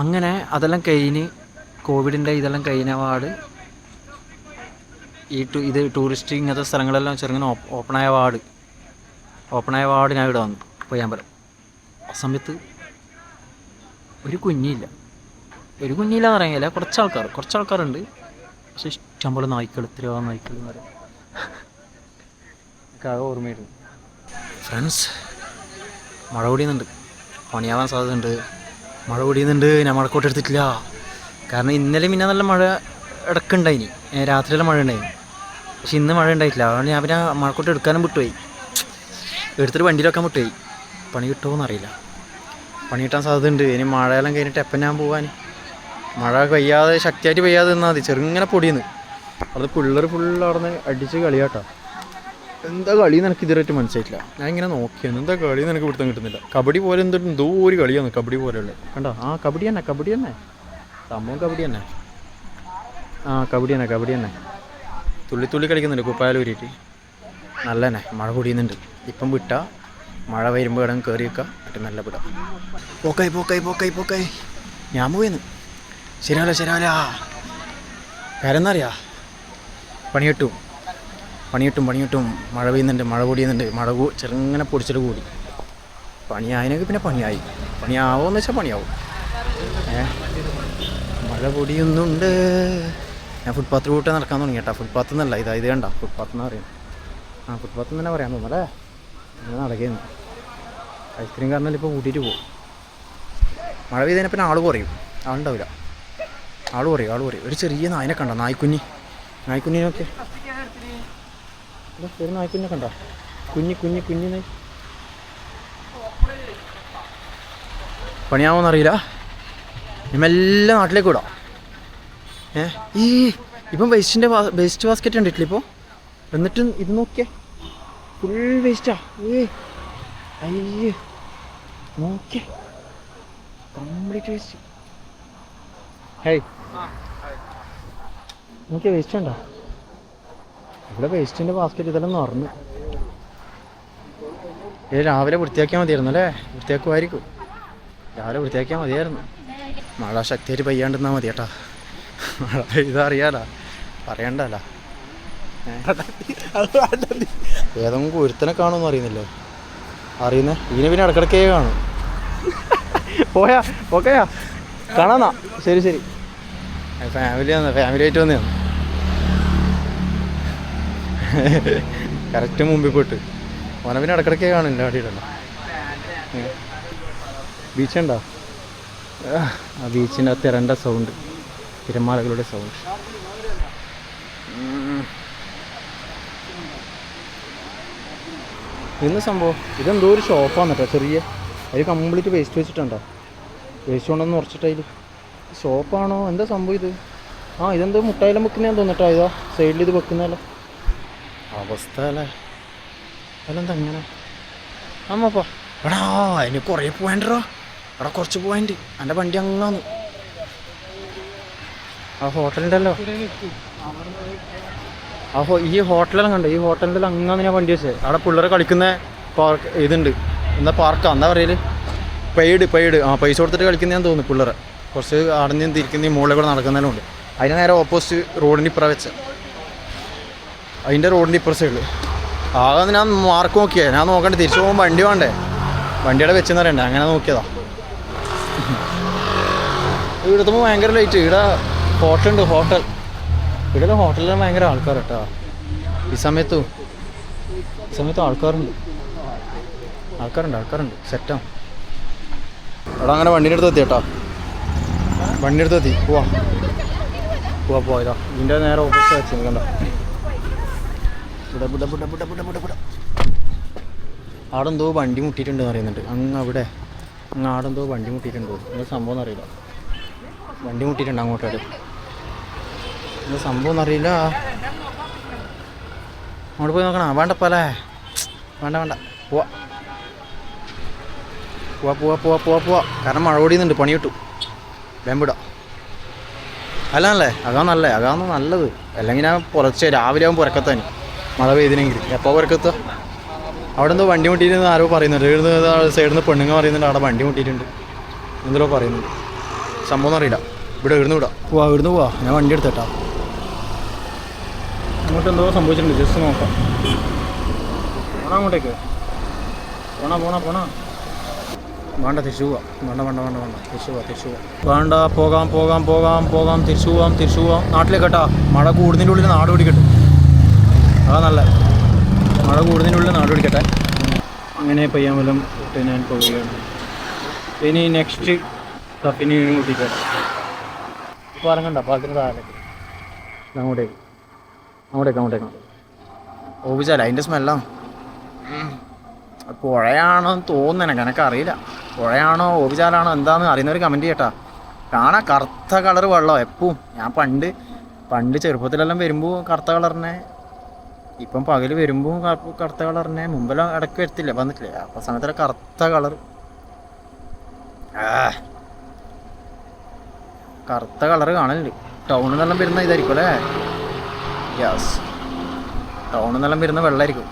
അങ്ങനെ അതെല്ലാം കഴിഞ്ഞ് കോവിഡിന്റെ ഇതെല്ലാം കഴിഞ്ഞ പാട് ഈ ഇത് ടൂറിസ്റ്റ് ഇങ്ങനത്തെ സ്ഥലങ്ങളെല്ലാം ചെറുങ്ങനെ ഓപ്പണായ വാർഡ്. ഓപ്പണായ വാർഡ് ഞാൻ ഇവിടെ വന്നു പൊയ്യാമ്പലം ആ സമയത്ത് ഒരു കുഞ്ഞില്ല. ഒരു കുഞ്ഞില്ല എന്ന് പറയാനില്ല കുറച്ച് ആൾക്കാർ കുറച്ച് ആൾക്കാരുണ്ട് പക്ഷെ ഇഷ്ടംപോലെ നായ്ക്കൾ ഇത്രയോ നായ്ക്കൾ എന്ന് പറയാം. ഓർമ്മയായിരുന്നു. ഫ്രണ്ട്സ് മഴ പൊടിയുന്നുണ്ട്. പണിയാവാൻ സാധ്യതയുണ്ട്. മഴ പൊടിയുന്നുണ്ട് ഞാൻ മഴക്കോട്ട് എടുത്തിട്ടില്ല കാരണം ഇന്നലെ പിന്നെ നല്ല മഴ ഇടക്കുണ്ടായിനി. രാത്രിയിലെ മഴ ഉണ്ടായി പക്ഷെ ഇന്ന് മഴ ഉണ്ടായിട്ടില്ല അതുകൊണ്ട് ഞാൻ പിന്നെ മഴക്കോട്ട് എടുക്കാനും വിട്ടുപോയി. എടുത്തിട്ട് വണ്ടിയിൽ വെക്കാൻ വിട്ടുപോയി. പണി കിട്ടുമോ എന്നറിയില്ല. പണി കിട്ടാൻ സാധ്യത ഉണ്ട് ഇനി മഴയെല്ലാം കഴിഞ്ഞിട്ട് എപ്പം ഞാൻ പോകാൻ മഴ പെയ്യാതെ ശക്തിയായിട്ട് പെയ്യാതെ നിന്നാൽ മതി. ചെറുങ്ങനെ പൊടിയുന്നു. അവിടെ പിള്ളേർ ഫുള്ള് അവിടെ നിന്ന് അടിച്ച് കളിയാട്ടോ. എന്താ കളി എന്ന് എനിക്ക് ഇതുവരെയായിട്ട് മനസ്സിലായിട്ടില്ല. ഞാൻ ഇങ്ങനെ നോക്കിയാണ്. എന്താ കളി നിനക്ക് പിടുത്തം കിട്ടുന്നില്ല. കബഡി പോലെ എന്തോ ഒരു കളിയാണ് കബഡി പോലെയുള്ളത്. കണ്ടോ? ആ കബഡി തന്നെ കബഡി തന്നെ. സംഭവം കബഡി തന്നെ. ആ കബഡി തന്നെ കബഡി തന്നെ തുള്ളി തുള്ളി കളിക്കുന്നുണ്ട് കുപ്പായാൽ ഊരിയിട്ട് നല്ല തന്നെ മഴ പൊടിയുന്നുണ്ട്. ഇപ്പം വിട്ട മഴ വരുമ്പോൾ ഇടം കയറി വെക്കാം എന്നിട്ട് നല്ല വിടാം. പോക്കായി പോക്കായി പോക്കായി പോക്കായി. ഞാൻ പോയിന്ന്. ശരിയാല ശരിയാല കാരെന്നറിയാ പണി കിട്ടും പണി കിട്ടും പണി കിട്ടും മഴ പെയ്യുന്നുണ്ട് മഴ പൊടിയുന്നുണ്ട്. മഴ ചെറുങ്ങനെ പൊടിച്ചിട്ട് കൂടി. പണിയായതിനൊക്കെ പിന്നെ പണിയായി. പണിയാവോന്ന് വെച്ചാൽ പണിയാവും. ഏ? മഴ പൊടിയുന്നുണ്ട്. ഞാൻ ഫുട്പാത്ത് റൂട്ട് നടക്കാൻ തുടങ്ങി കേട്ടോ ഫുട്പാത്ത് എന്നല്ല ഇതാ ഇത് കണ്ട. ഫുട്പാത്ത് എന്ന് പറയും. ആ ഫുട്പാത്ത് തന്നെ പറയാൻ തോന്നുന്നല്ലേ അങ്ങനെ നടക്കുന്നു. ഐസ്ക്രീം കാരണം ഇപ്പോൾ കൂട്ടിയിട്ട് പോകും മഴ പെയ്തതിനെ പിന്നെ ആൾ കുറയും. ആളുണ്ടാവില്ല. ആൾ കുറയും ആൾ കുറയും. ഒരു ചെറിയ നായനെ കണ്ട നായ്ക്കുഞ്ഞി. നായ്ക്കുഞ്ഞിനൊക്കെ ഒരു നായ്ക്കുഞ്ഞെ കണ്ട. കുഞ്ഞി കുഞ്ഞി കുഞ്ഞി നായ്. പണിയാവോന്നറിയില്ല. ഇമെല്ലാം നാട്ടിലേക്ക് വിടാം. ഏ? ഈ ഇപ്പം വേസ്റ്റിന്റെ വേസ്റ്റ് ബാസ്ക്കറ്റ് കണ്ടിട്ടില്ല ഇപ്പോൾ എന്നിട്ട് ഇത് നോക്കിയേ. ഫുൾ വേസ്റ്റാ ഏ അയ്യേ. നോക്കിയേ. കംപ്ലീറ്റ് വേസ്റ്റ് ഹേയ് നോക്കിയ വേസ്റ്റ് ഉണ്ടോ ഇവിടെ വേസ്റ്റിന്റെ ബാസ്ക്കറ്റ് ഇതെല്ലാം നിറഞ്ഞു. ഏ രാവിലെ വൃത്തിയാക്കിയാൽ മതിയായിരുന്നു അല്ലേ? വൃത്തിയാക്കുമായിരിക്കും. രാവിലെ വൃത്തിയാക്കിയാൽ മതിയായിരുന്നു. മഴ ശക്തിയായിട്ട് പെയ്യാണ്ടിരുന്നാൽ മതി കേട്ടാ മഴ പറയണ്ടല്ല. ഏതെങ്കിലും ഒരുത്തനെ കാണുമെന്ന് അറിയുന്നില്ലേ? അറിയുന്നേ? ഇതിനെ പിന്നെ ഇടക്കിടക്കേ കാണും. പോയാ ഓക്കെയാ കാണാന്നാ. ശരി ശരി. ഫാമിലി വന്ന ഫാമിലി ആയിട്ട് വന്നു. കറക്റ്റ് മുമ്പിൽ പോയിട്ട്. ഓനെ പിന്നെ ഇടക്കിടക്കേ കാണില്ല അടിയിടല്ലോ ബീച്ചുണ്ടോ? ആ ബീച്ചിന്റെ തിരണ്ട സൗണ്ട് തിരമാലകളുടെ സൗണ്ട് ഇന്ന് സംഭവം. ഇതെന്തോ ഒരു ഷോപ്പാണ് കേട്ടോ ചെറിയ. അതിൽ കംപ്ലീറ്റ് വേസ്റ്റ് വെച്ചിട്ടുണ്ടോ? വേസ്റ്റ് കൊണ്ടൊന്ന് ഉറച്ചിട്ടതിൽ ഷോപ്പാണോ എന്താ സംഭവം ഇത്? ആ ഇതെന്തോ മുട്ടായിലും വെക്കുന്നതാന്ന് തോന്നിട്ടോ ഇതാ സൈഡിൽ ഇത് വെക്കുന്നതല്ലോ അവസ്ഥ അല്ലേ? അതെന്താ അങ്ങനെ അമ്മപ്പാ എടാ അതിന് കുറേ പോയിന്റോ എടാ കുറച്ച് പോയിന്റ് എന്റെ വണ്ടി അങ്ങാന്ന്. ആ ഹോട്ടലുണ്ടല്ലോ ആ ഈ ഹോട്ടലെല്ലാം കണ്ടോ ഈ ഹോട്ടലിൽ അങ്ങനെ ഞാൻ വണ്ടി വെച്ചത് അവിടെ പിള്ളേരെ കളിക്കുന്ന പാർക്ക് ഇതുണ്ട് എന്താ പാർക്കാ എന്താ പറയൽ പെയ്ഡ് പെയ്ഡ് ആ പൈസ കൊടുത്തിട്ട് കളിക്കുന്നതാന്ന് തോന്നുന്നു പിള്ളേരെ കുറച്ച് അടഞ്ഞു തിരിക്കുന്ന മുകളിൽ കൂടെ നടക്കുന്നതിലും ഉണ്ട് അതിന് നേരെ ഓപ്പോസിറ്റ് റോഡിന്റെ ഇപ്പുറ വെച്ച അതിന്റെ റോഡിന്റെ ഇപ്പുറ സൈഡിൽ ആകെ ഞാൻ മാർക്ക് നോക്കിയേ ഞാൻ നോക്കണ്ടേ തിരിച്ചു പോകുമ്പോൾ വണ്ടി വേണ്ടേ വണ്ടിയുടെ വെച്ചെന്ന് പറയണ്ടേ അങ്ങനെ നോക്കിയതാ ഇവിടുത്തെ ഭയങ്കര ലൈറ്റ് ഇവിടെ ഹോട്ടൽ ഉണ്ട് ഹോട്ടൽ. ഇവിടെ ഹോട്ടലിൽ ഭയങ്കര ആൾക്കാർ കേട്ടോ ഈ സമയത്തു ഈ സമയത്ത് ആൾക്കാരുണ്ട്. ആൾക്കാരുണ്ട് ആൾക്കാരുണ്ട്. സെറ്റാണ് എടാ അങ്ങനെ വണ്ടിന്റെ അടുത്ത് എത്തി കേട്ടോ വണ്ടിയുടെ അടുത്ത് എത്തി. പോവാ. പോവാ പോവാ ഇതാ. ഇതിന്റെ നേരെ ഓപ്പോസിറ്റ് വെച്ച് കണ്ടോ. ഇവിടെ ഇവിടെ ഇവിടെ ഇവിടെ ഇവിടെ ഇവിടെ ഇവിടെ അവിടെ എന്തോ വണ്ടി മുട്ടിയിട്ടുണ്ടെന്ന് അറിയുന്നുണ്ട് അങ്ങ് അവിടെ അങ്ങ് ആടെന്തോ വണ്ടി മുട്ടിയിട്ടുണ്ടോ? എന്താ സംഭവം എന്നറിയില്ല. വണ്ടി മുട്ടിയിട്ടുണ്ട് അങ്ങോട്ടോട്ട് എന്താ സംഭവം എന്നറിയില്ല. അങ്ങോട്ട് പോയി നോക്കണം? വേണ്ടപ്പല്ലേ വേണ്ട വേണ്ട. പോവാ. പോവാ പോവാ പോവാ പോവാ പോവാ. കാരണം മഴ ഓടിയുന്നുണ്ട് പണി കിട്ടും. വേമ്പിടാം അല്ല അല്ലേ? അതാ നല്ലേ. അതാണ് നല്ലത്. അല്ലെങ്കിൽ ഞാൻ പുറച്ച് രാവിലെ ആകുമ്പോൾ പുറക്കത്താൻ മഴ പെയ്തിനെങ്കിൽ. എപ്പോൾ പുറക്കത്തുക അവിടെ എന്തോ വണ്ടി മുട്ടിയിരുന്ന് ആരോ പറയുന്നുണ്ട്. ഇവിടുന്ന് സൈഡിൽ നിന്ന് പെണ്ണുങ്ങ പറയുന്നുണ്ട് അവിടെ വണ്ടി മുട്ടിയിട്ടുണ്ട്. എന്തോ പറയുന്നുണ്ട്. സംഭവം അറിയില്ല. ഇവിടെ ഇവിടുന്ന് വിടാം. പോവാ ഇവിടുന്ന് പോവാ. ഞാൻ വണ്ടി എടുത്തേട്ടാ അങ്ങോട്ട് എന്തോ സംഭവിച്ചിട്ടുണ്ട്. ജസ്റ്റ് നോക്കാം. പോണാ അങ്ങോട്ടേക്ക്? പോണാ പോണാ പോണാ? വേണ്ട തിരിച്ചു പോവാം. വേണ്ട വേണ്ട വേണ്ട വേണ്ട. തിരിച്ചു പോവാം തിരിച്ചു പോവാം. വേണ്ട പോകാം പോകാം പോകാം പോകാം തിരിച്ചു പോവാം തിരിച്ചു പോവാം. നാട്ടിലേക്ക് കേട്ടാ. മഴ കൂടുന്നതിന്റെ ഉള്ളിൽ നാട് പിടിക്കട്ടെ. അതാ നല്ല. മഴ കൂടുന്നതിന്റെ ഉള്ളിൽ നാട് പിടിക്കട്ടെ. അങ്ങനെ പയ്യാൻ വല്ലതും ഇട്ട് ഞാൻ പോവുകയാണ്. ഇനി നെക്സ്റ്റ് തപ്പിനി കൂട്ടിക്കട്ടെ ഇപ്പോൾ ഇറങ്ങണ്ട പാലത്തിന് താഴെ. അങ്ങോട്ടേക്ക്. അങ്ങോട്ടേക്ക് അങ്ങോട്ടേക്ക്. ഓപിച്ചാല അതിന്റെ സ്മെല്ലാണ് പുഴയാണോ എന്ന് തോന്നുന്നു എനിക്ക് എനിക്കറിയില്ല പുഴയാണോ ഓപിച്ചാലാണോ എന്താണെന്ന് അറിയുന്നവർ കമന്റ് ചെയ്യട്ടാ. കാണാൻ കറുത്ത കളർ വെള്ളം എപ്പോഴും ഞാൻ പണ്ട് പണ്ട് ചെറുപ്പത്തിലെല്ലാം വരുമ്പോൾ കറുത്ത കളറിനെ ഇപ്പം പകൽ വരുമ്പോൾ കറുത്ത കളറിനെ മുമ്പെല്ലാം ഇടയ്ക്ക് വരത്തില്ല വന്നിട്ടില്ലേ. അപ്പോൾ സമയത്തെല്ലാം കറുത്ത കളർ കറുത്ത കളർ കാണലുണ്ട്. ടൗണിൽ നിന്നെല്ലാം വരുന്ന ഇതായിരിക്കും അല്ലേ? യെസ് ടൗണിൽ നിന്നെല്ലാം വരുന്ന വെള്ളമായിരിക്കും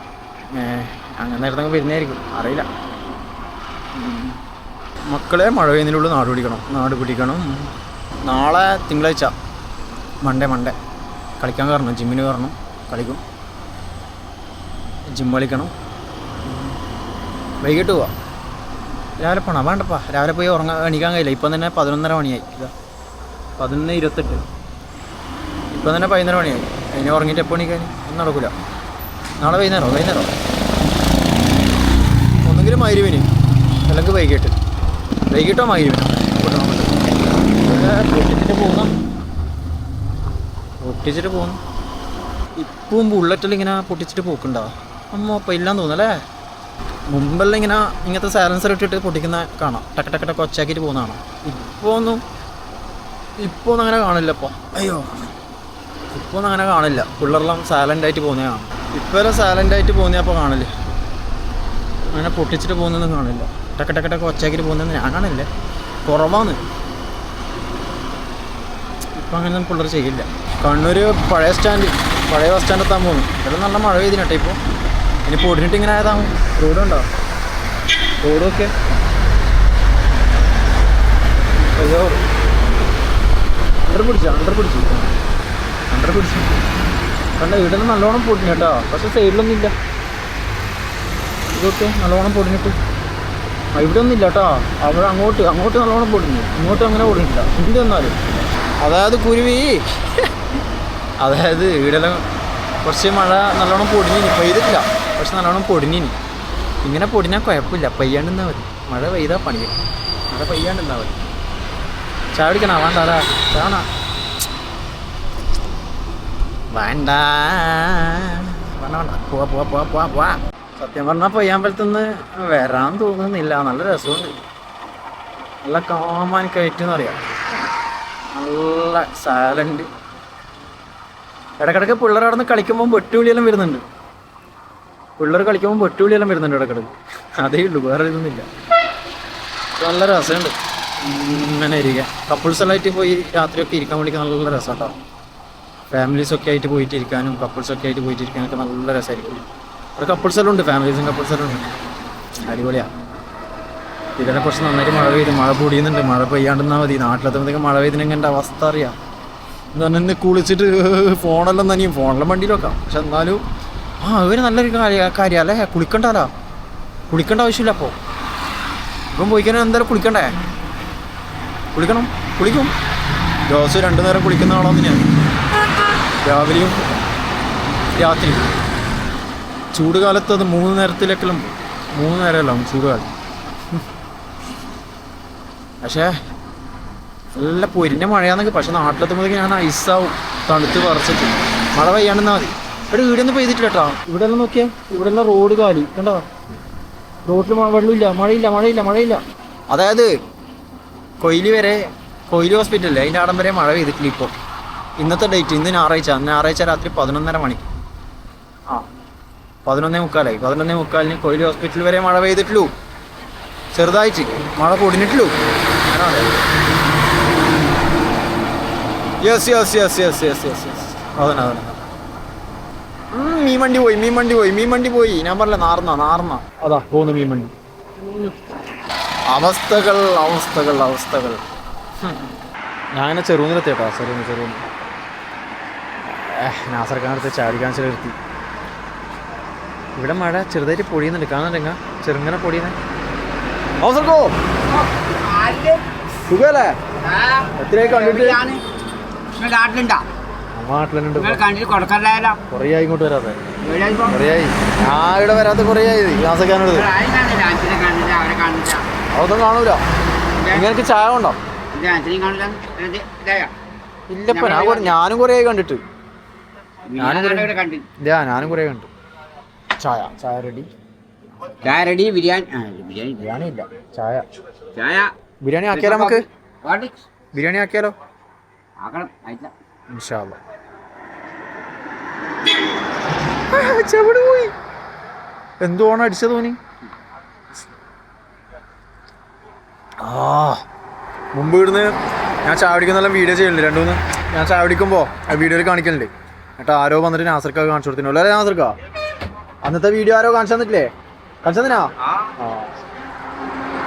അങ്ങനെ നേരത്തെ വരുന്നതായിരിക്കും. അറിയില്ല. മക്കളെ മഴ പെയ്യുന്നതിനുള്ളിൽ നാട് പിടിക്കണം. നാട് പിടിക്കണം. നാളെ തിങ്കളാഴ്ച. മൺഡേ മൺഡേ കളിക്കാൻ കയറണം. ജിമ്മിന് കയറണം. കളിക്കും. ജിം കളിക്കണം. വൈകിട്ട് പോവാം. രാവിലെ പോണം. വേണ്ടപ്പാ. രാവിലെ പോയി ഉറങ്ങാൻ എണീക്കാൻ കഴിയില്ല. ഇപ്പം തന്നെ പതിനൊന്നര മണിയായി. ഇതാ. പതിനൊന്ന് ഇരുപത്തെട്ട്. ഇപ്പം തന്നെ പതിനൊന്നര മണിയായി. അതിന് ഉറങ്ങിയിട്ട് എപ്പോൾ മണിക്കാൻ ഒന്നും നടക്കില്ല നാളെ വൈകുന്നേരം വൈകുന്നേരം. ഒന്നെങ്കിലും മൈരുവിന് അല്ലെങ്കിൽ വൈകിട്ട്. വൈകിട്ടോ മൈരുവിനോ പൊട്ടിച്ചിട്ട് പോകുന്ന പൊട്ടിച്ചിട്ട് പോകുന്നു ഇപ്പം ബുള്ളറ്റിൽ ഇങ്ങനെ പൊട്ടിച്ചിട്ട് പോക്കുണ്ടോ? അമ്മ അപ്പം ഇല്ലാന്ന് തോന്നുന്നല്ലേ? മുമ്പെല്ലാം ഇങ്ങനെ ഇങ്ങനത്തെ സാലൻസർ ഇട്ടിട്ട് പൊട്ടിക്കുന്ന കാണാം. ടക്ക ടക്ക ടക്ക ഒച്ചാക്കിയിട്ട് പോകുന്നതാണ് ഇപ്പോൾ ഒന്നും ഇപ്പോൾ ഒന്നും അങ്ങനെ കാണില്ല ഇപ്പോൾ അയ്യോ. ഒന്നും അങ്ങനെ കാണില്ല. പിള്ളേരെല്ലാം സൈലന്റ് ആയിട്ട് പോകുന്നതാണ് ഇപ്പോൾ എല്ലാം ആയിട്ട് ആയിട്ട് പോകുന്നപ്പോൾ കാണില്ല? അങ്ങനെ പൊട്ടിച്ചിട്ട് പോകുന്നൊന്നും കാണില്ല. ടക്ക ടക്ക ടക്ക ഒച്ചാക്കിയിട്ട് പോകുന്നതെന്ന് ഞാൻ കാണില്ല. കുറവാണ്. ഇപ്പം അങ്ങനെ പിള്ളേർ ചെയ്യില്ല. കണ്ണൂർ പഴയ സ്റ്റാൻഡ് പഴയ ബസ് സ്റ്റാൻഡ് എത്താൻ പോകുന്നു ഇവിടെ നല്ല മഴ പെയ്തിനട്ടെ ഇപ്പോൾ ഇനി പൊടിഞ്ഞിട്ട് ഇങ്ങനെ ആയതാ റോഡുണ്ടോ റോഡൊക്കെ അയ്യോ. അണ്ടർ പിടിച്ചു? അണ്ടർ പിടിച്ചു? അണ്ടർ പിടിച്ചു. കണ്ട ഇവിടുന്ന് നല്ലോണം പൊടിഞ്ഞു കേട്ടോ. പക്ഷെ സൈഡിലൊന്നും ഇല്ല ഇതൊക്കെ നല്ലോണം പൊടിഞ്ഞിട്ട് ഇവിടെ ഒന്നും ഇല്ല കേട്ടോ. അവിടെ അങ്ങോട്ട് അങ്ങോട്ട് നല്ലോണം പൊടിഞ്ഞു ഇങ്ങോട്ട് അങ്ങനെ പൊടിഞ്ഞില്ല എന്ത് വന്നാലും. അതായത് കുരുവി. അതായത് ഇവിടെല്ലാം കുറച്ച് മഴ നല്ലോണം പൊടിഞ്ഞിനി പെയ്തിട്ടില്ല. പക്ഷെ നല്ലോണം പൊടിഞ്ഞിനി ഇങ്ങനെ പൊടിഞ്ഞാൽ കുഴപ്പമില്ല. പെയ്യാണ്ടിരുന്നാൽ മതി. മഴ പെയ്താൽ പണിയും മഴ പെയ്യാണ്ടിരുന്നാൽ മതി. ചായ വേണ്ട അതാ ചാണ വേണ്ട. വേണ്ട പോവാ പോവാ പോവാ പോവാ പോവാ. സത്യം പറഞ്ഞാൽ പയ്യാമ്പലത്തുനിന്ന് വരാൻ തോന്നുന്നില്ല. നല്ല രസമുണ്ട്. നല്ല കോമാൻ കയറ്റെന്ന് പറയാം. നല്ല സാലുണ്ട് ഇടക്കിടക്ക് പിള്ളേർ അവിടെ നിന്ന് കളിക്കുമ്പോൾ വെട്ടുവിളിയെല്ലാം വരുന്നുണ്ട്. പിള്ളേർ കളിക്കുമ്പോൾ വെട്ടുവിളിയെല്ലാം വരുന്നുണ്ട് ഇടക്കിടക്ക്. അതേ ഉള്ളൂ വേറെ ഇതൊന്നുമില്ല. നല്ല രസമുണ്ട്. ഇങ്ങനെ ഇരിക്കുക കപ്പിൾസ് എല്ലാം ആയിട്ട് പോയി രാത്രിയൊക്കെ ഇരിക്കാൻ വേണ്ടി നല്ല രസം കേട്ടോ ഫാമിലീസ് ഒക്കെ ആയിട്ട് പോയിട്ട് ഇരിക്കാനും കപ്പിൾസ് ഒക്കെ ആയിട്ട് പോയിട്ട് ഇരിക്കാനൊക്കെ നല്ല രസമായിരിക്കും. ഇവിടെ കപ്പിൾസ് എല്ലാം ഉണ്ട് ഫാമിലീസും കപ്പിൾസ് എല്ലാം ഉണ്ട്. അടിപൊളിയാണ് ഇതിനെ കുറച്ച് നന്നായിട്ട് മഴ പെയ്തു മഴ പൊടിയുന്നുണ്ട് മഴ പെയ്യാണ്ടെന്നാൽ മതി. നാട്ടിലെത്തുമ്പോഴത്തേക്ക് മഴ പെയ്തിനെങ്കിൽ എന്റെ അവസ്ഥ അറിയാം? എന്ന് പറഞ്ഞാൽ എന്നെ കുളിച്ചിട്ട് ഫോണെല്ലാം നനിയും ഫോണെല്ലാം വണ്ടിയിൽ വെക്കാം. പക്ഷെ എന്നാലും ആ അവർ നല്ലൊരു കാര്യ അല്ലേ കുളിക്കണ്ടല്ലോ കുളിക്കേണ്ട ആവശ്യമില്ല അപ്പോൾ ഇപ്പം പോയിക്കാൻ എന്തായാലും കുളിക്കണ്ടേ? കുളിക്കണം കുളിക്കും. ദിവസം രണ്ടു നേരം കുളിക്കുന്ന ആളാന്ന് ഞാൻ. രാവിലെയും രാത്രിയും. ചൂട് കാലത്ത് അത് മൂന്ന് നേരത്തിലേക്കെല്ലാം മൂന്ന് നേരമല്ല ചൂട് കാലം പക്ഷേ നല്ല പൊരിഞ്ഞ മഴയാണെങ്കിൽ പക്ഷെ നാട്ടിലെത്തുമ്പോഴേക്ക് ഞാൻ ഐസാവും. തണുത്ത് പറിച്ചിട്ട്. മഴ പെയ്യാണ്ടെന്നാ മതി. ഇവിടെ വീടൊന്നും പെയ്തിട്ടില്ല കേട്ടോ ഇവിടെ എല്ലാം നോക്കിയാ ഇവിടെ എല്ലാം റോഡ് കാലി. കണ്ടോ? റോഡിൽ വെള്ളമില്ല മഴയില്ല മഴയില്ല മഴയില്ല. അതായത് കൊയിലി വരെ കൊയിലി ഹോസ്പിറ്റലല്ലേ? അതിന്റെ ആടം വരെ മഴ പെയ്തിട്ടില്ല ഇപ്പോൾ ഇന്നത്തെ ഡേറ്റ് ഇന്ന് ഞായറാഴ്ച. ഞായറാഴ്ച രാത്രി പതിനൊന്നര മണി. ആ. പതിനൊന്നേ മുക്കാലായി. പതിനൊന്നേ മുക്കാലിന് കൊയിലി ഹോസ്പിറ്റൽ വരെ മഴ പെയ്തിട്ടുള്ളൂ. ചെറുതായിട്ട് മഴ പൊടിഞ്ഞിട്ടുള്ളൂ. Yes yes yes yes yes yes yes അതന്നെ അതന്നെ മീൻ വണ്ടി പോയി മീൻ വണ്ടി പോയി മീൻ വണ്ടി പോയി. ഞാൻ പറഞ്ഞ നാർന്ന നാർന്ന. അതാ പോകുന്നു മീൻ വണ്ടി. അവസ്ഥകൾ അവസ്ഥകൾ അവസ്ഥകൾ. ഞാൻ ചെറുന്നിലെത്തിയേട്ടാ ചെറുന്ന് ചെറുന്ന് നാസർക്കാനടുത്ത് ചാടിക്കാൻ ചെലുത്തി ഇവിടെ മഴ ചെറുതായിട്ട് പൊടിയുന്നുണ്ട്. കാണുന്നുണ്ട് ചെറുങ്ങനെ പൊടിയുന്നേ. അവസർക്കോ? സുഖല്ലേ? കണ്ടിട്ട്? നാട്ടിലുണ്ടാ? നാട്ടിലുണ്ട്. കുറേ ആയി ഇങ്ങോട്ട് വരാതെ. കുറേ ആയി ഞാൻ ഇവിടെ വരാത്ത കുറേ ആയി അവരെ അതൊന്നും കാണൂല. ചായ ഉണ്ടോ? ഇല്ലപ്പ ഞാൻ ഞാനും കുറേ ആയി കണ്ടിട്ട്. ഞാനും കുറേ കണ്ടു. ചായ ചായ റെഡി. ചായ റെഡി ബിരിയാണി ബിരിയാണി ബിരിയാണി ഇല്ല ചായ. ചായ. ബിരിയാണി ആക്കിയാലോ നമുക്ക്? ബിരിയാണി ആക്കിയാലോ? ആക്കണം ആയിട്ടില്ല. ഇൻഷാല്ല ചെവിട് പോയി. എന്തുവാണ് അടിച്ചത് തോന്നി ആ മുമ്പ് ഇവിടുന്ന് ഞാൻ ചാവടിക്കുന്നെല്ലാം വീഡിയോ ചെയ്യുന്നുണ്ട്. രണ്ടു മൂന്ന് ഞാൻ ചാവടിക്കുമ്പോ ആ വീഡിയോയിൽ കാണിക്കലുണ്ട്. എന്നിട്ട് ആരോ വന്നിട്ട് നാസർക്ക കാണിച്ചു കൊടുത്തിട്ടു അല്ലേ നാസർക്ക? അന്നത്തെ വീഡിയോ ആരോ കാണിച്ചു തന്നിട്ടില്ലേ? കാണിച്ചു തന്നിനാ? ആ.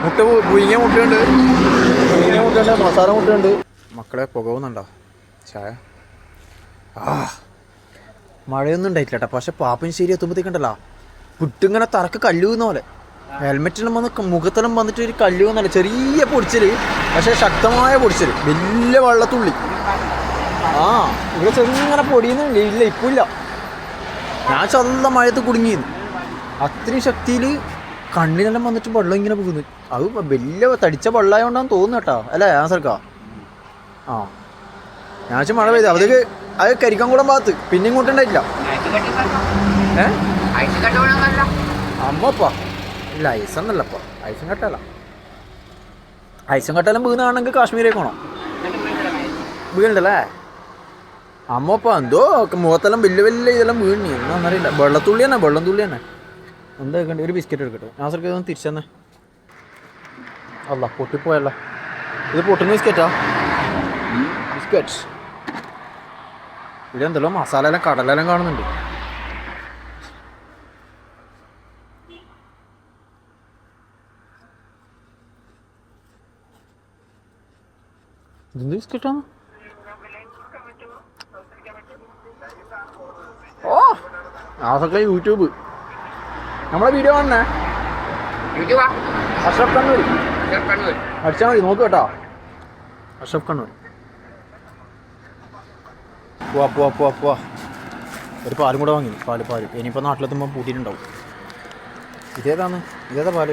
മുട്ട പു- പുഴുങ്ങിയ മുട്ടയുണ്ട് പുഴുങ്ങിയ മുട്ടയുണ്ട് മസാല മുട്ടയുണ്ട് മക്കളെ പുകവുന്നുണ്ടോ ചായ? ആ. മഴയൊന്നും ഉണ്ടായിട്ടില്ല കേട്ടോ. പക്ഷെ പാപ്പൻശ്ശേരി എത്തുമ്പോഴത്തേക്കുണ്ടല്ലോ പുട്ടിങ്ങനെ തറക്ക് കല്ലുന്ന പോലെ. ഹെൽമെറ്റിലും വന്ന് മുഖത്തിലും വന്നിട്ട് ഒരു കല്ലുന്നല്ല ചെറിയ പൊടിച്ചൽ പക്ഷെ ശക്തമായ പൊടിച്ചൽ. വലിയ വെള്ളത്തുള്ളി. ആ ഇവിടെ ചെറുങ്ങനെ പൊടിയുന്നില്ല ഇല്ല ഇപ്പം ഇല്ല. ഞാൻ ചല്ല മഴയത്ത് കുടുങ്ങിയിരുന്നു. അത്രയും ശക്തിയിൽ കണ്ണിനെല്ലാം വന്നിട്ട് വെള്ളം ഇങ്ങനെ പോകുന്നു. അത് വലിയ തടിച്ച വെള്ളമായോണ്ടാന്ന് തോന്നുന്നു കേട്ടോ. അല്ലേ ആ സർക്കാ? ആ. ഞാൻ വെച്ചാൽ മഴ പെയ്തു. അത് അത് കരിക്കൻകുളം ഭാഗത്ത്. പിന്നെ ഇങ്ങോട്ട് ഉണ്ടായിട്ടില്ല. ഐസ് കണ്ടോ? ഏ? അമ്മപ്പാ. ഇല്ല ഐസൊന്നല്ലപ്പാ ഐസും കട്ടല്ല ഐസും കട്ടെല്ലാം വീണാണെങ്കിൽ കാശ്മീരേക്ക് പോകണം വീണ്ടല്ലേ അമ്മപ്പാ എന്തോ മുഖത്തെല്ലാം വലിയ വലിയ ഇതെല്ലാം വീണി എന്നറിയില്ല വെള്ളത്തുള്ളി തന്നെ വെള്ളം തുള്ളി തന്നെ എന്താ കേൾക്കണ്ടേ ഒരു ബിസ്ക്കറ്റ് എടുക്കട്ടെ. നാസർക്ക് സർക്കാർ തിരിച്ചെന്നെ. അല്ല പൊട്ടിപ്പോയല്ല. ഇത് പൊട്ടുന്ന ബിസ്ക്കറ്റാ ബിസ്ക്കറ്റ് ഇവിടെ എന്തല്ലോ മസാല എല്ലാം കടലെല്ലാം കാണുന്നുണ്ട്. ബിസ്ക്കറ്റാണോ ബിസ്ക്കറ്റാണ് ഓ അതൊക്കെ യൂട്യൂബ് നമ്മളെ വീഡിയോ കാണണേ യൂട്യൂബാ അഷ്റഫ് കണ്ണൂർ കണ്ണൂർ അടിച്ചാൽ മതി നോക്ക് കേട്ടോ. അഷ്റഫ് കണ്ണൂർ പോവാ പോവാ പോവാ പോവാ ഒരു പാലും കൂടെ വാങ്ങി. പാൽ പാൽ. ഇനിയിപ്പോൾ നാട്ടിലെത്തുമ്പോൾ പൂട്ടിയിട്ടുണ്ടാവും. ഇതേതാണ്? ഇതേതാ പാൽ?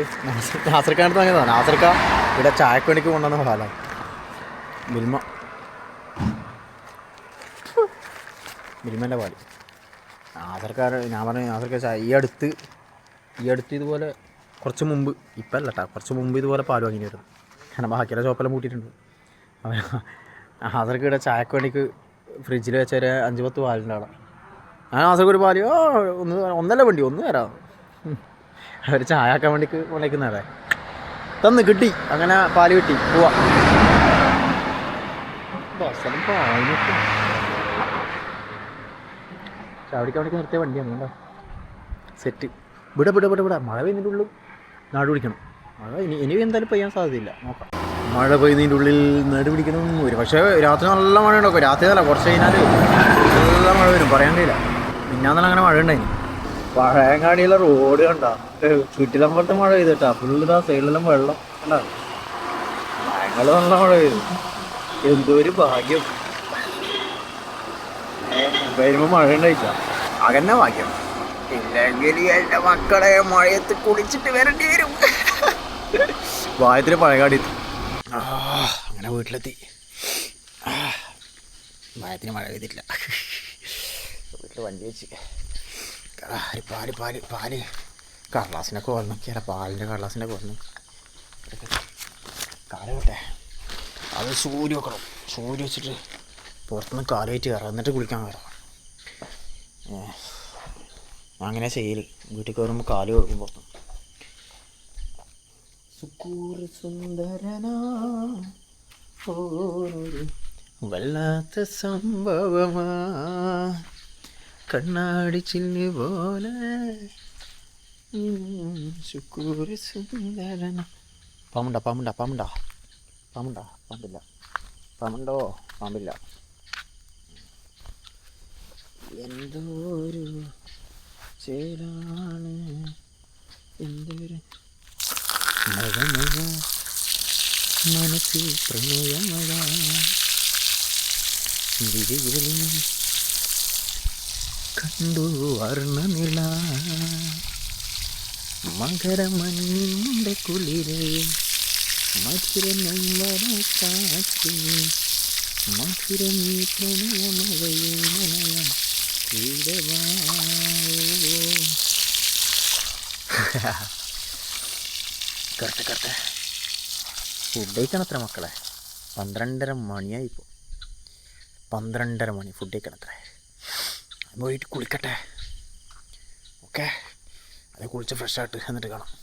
നാസർക്കാനത്ത് വാങ്ങിയതാണ്. നാസർക്ക ഇവിടെ ചായക്കണിക്ക് കൊണ്ടുവന്ന പാലാണ് മിൽമ. മിൽമന്റെ പാൽ. നാസർക്കാർ ഞാൻ പറഞ്ഞു ചായ ഈ അടുത്ത് ഈ അടുത്ത് ഇതുപോലെ കുറച്ച് മുമ്പ് ഇപ്പം അല്ല കേട്ടോ കുറച്ച് മുമ്പ് ഇതുപോലെ പാൽ വാങ്ങിയിരുന്നു കാരണം ബാക്കിയുള്ള ഷോപ്പെല്ലാം കൂട്ടിയിട്ടുണ്ട് അവൻ നാസർക്ക് ഇവിടെ ചായക്ക് വേണ്ടിക്ക് ഫ്രിഡ്ജിൽ വെച്ച ഒരു അഞ്ച് പത്ത് പാലുണ്ട് അവിടെ ഞാൻ ആസർക്ക് ഒരു പാൽ ഓ ഒന്ന് ഒന്നല്ല വേണ്ടി ഒന്ന് തരാം. അവർ ചായ ആക്കാൻ വേണ്ടിക്ക് കൊണ്ടേക്കുന്നതേ തന്ന് കിട്ടി അങ്ങനെ പാൽ കിട്ടി പോവാ. ബസ്സെല്ലാം പാലിട്ട് അവിടേക്ക് വേണ്ടി നിർത്തിയ വണ്ടിയാണ് കേട്ടോ സെറ്റ് വിട വിട വിട വിട. മഴ പെയ്യുന്നതിന്റെ ഉള്ളിൽ നാട് പിടിക്കണം. മഴ ഇനി ഇനി എന്തായാലും പെയ്യാൻ സാധ്യതയില്ല. നോക്കാം. മഴ പെയ്യുന്നതിന്റെ ഉള്ളിൽ നാട് പിടിക്കണം. ഒരു പക്ഷേ രാത്രി നല്ല മഴ ഉണ്ടാക്കും രാത്രി അല്ല കുറച്ച് കഴിഞ്ഞാൽ നല്ല മഴ വരും. പറയാൻ കഴിയില്ല. പിന്നാന്നല്ല അങ്ങനെ മഴ ഉണ്ടായിന്. പഴയങ്ങാടിയിലെ റോഡ് കണ്ട. ചുറ്റിലമ്പലത്തെ മഴ പെയ്തിട്ടാ. ഫുള്ള് ഇതാ സൈഡിലെല്ലാം വെള്ളം. കണ്ടാ? ഭയങ്കര നല്ല മഴ പെയ്തു. എന്തോ ഒരു ഭാഗ്യം. വരുമ്പോ മഴ ഉണ്ടായില്ല അകന്നെ വാക്യം. ഇല്ലെങ്കിൽ എന്റെ മക്കളെ മഴയത്ത് കുളിച്ചിട്ട് വരേണ്ടി വരും. വായത്തിന് പഴകാടി. അങ്ങനെ വീട്ടിലെത്തി. വായത്തിന് മഴ പെയ്തിട്ടില്ല. വീട്ടിൽ വണ്ടി വെച്ച്. ഒരു പാൽ പാൽ പാൽ. കടലാസിനൊക്കെ വന്നൊക്കെയല്ല പാലിന്റെ കടലാസിനൊക്കെ വന്നു. കാൽ അത് സൂര്യ വെക്കണം. സൂര്യ വെച്ചിട്ട് പുറത്തുനിന്ന് കാൽ കയറാം എന്നിട്ട് കുളിക്കാൻ കയറാം അങ്ങനെ ചെയ്യൽ. വീട്ടിൽ കയറുമ്പോൾ കാൽ കൊടുക്കും പുറത്ത്. സുക്കൂർ സുന്ദരനാ വല്ലാത്ത സംഭവമാ. കണ്ണാടി ചില്ലി പോലെ. ശുക്കൂർ സുന്ദരന പാമ്പുണ്ട പാമ്പുണ്ട പാമ്പുണ്ട. പാമ്പുണ്ട പാമ്പില്ല. പാമ്പുണ്ടോ? പാമ്പില്ല. എന്തോ ഒരു ചേലാണ് എന്തൊരു മഴ മഴ മനസ്സിൽ പ്രണയമഴ. കണ്ടു വർണനില. മകരമഞ്ഞിന്റെ കുളിരെ മധുരമമ്പര കാറ്റ്. പ്രണയമയ പ്രണയമഴയെ നനയാം കറക്റ്റ്. കറക്റ്റ് ഫുഡ് കഴിക്കണത്ര മക്കളെ. പന്ത്രണ്ടര മണിയായി ഇപ്പോൾ പന്ത്രണ്ടര മണി ഫുഡ് കഴിക്കണത്ര പോയിട്ട് കുളിക്കട്ടെ. ഓക്കെ അത് കുളിച്ച് ഫ്രഷ് ആയിട്ട് എന്നിട്ട് കാണാം.